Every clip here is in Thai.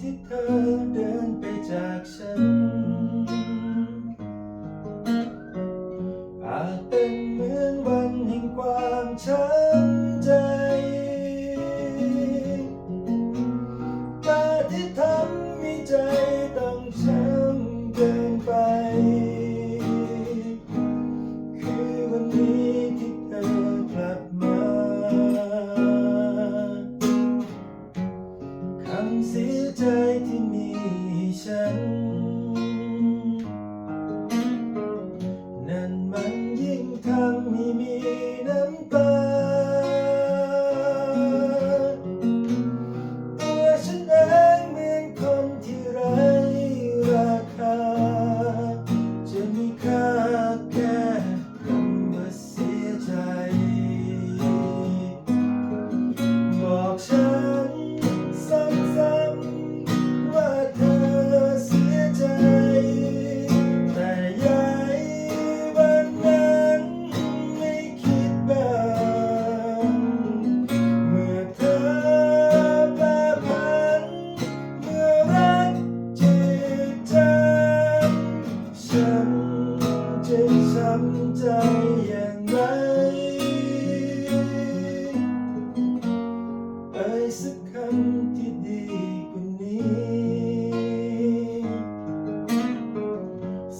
ที่เธอเดินไปจากฉัน อาจเป็นเหมือนวันแห่งความช้ำใจ แต่ที่ทำให้ใจ ที่มีฉัน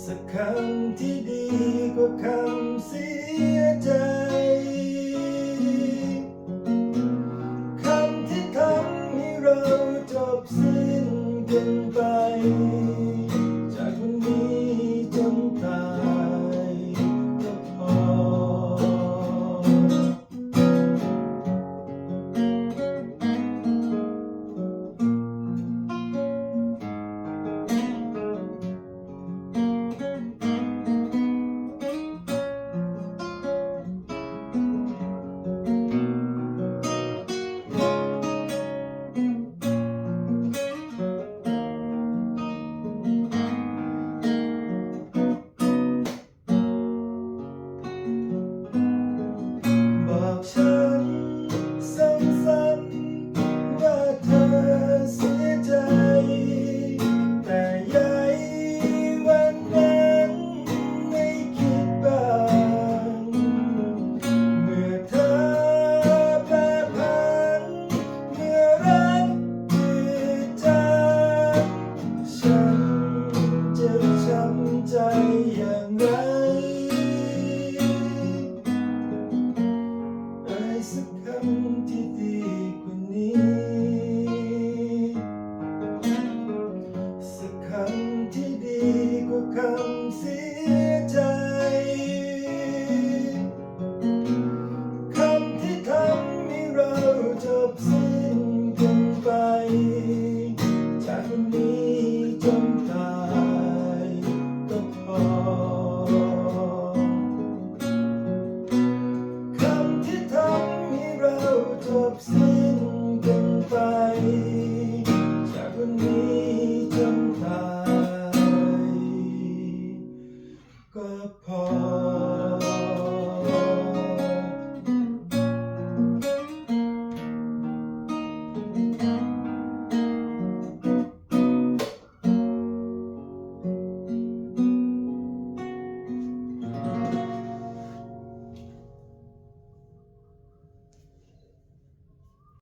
สักคำที่ดีกว่าคำเสียใจ จบสิ้นกันไป จากวันนี้จนตาย ก็พอ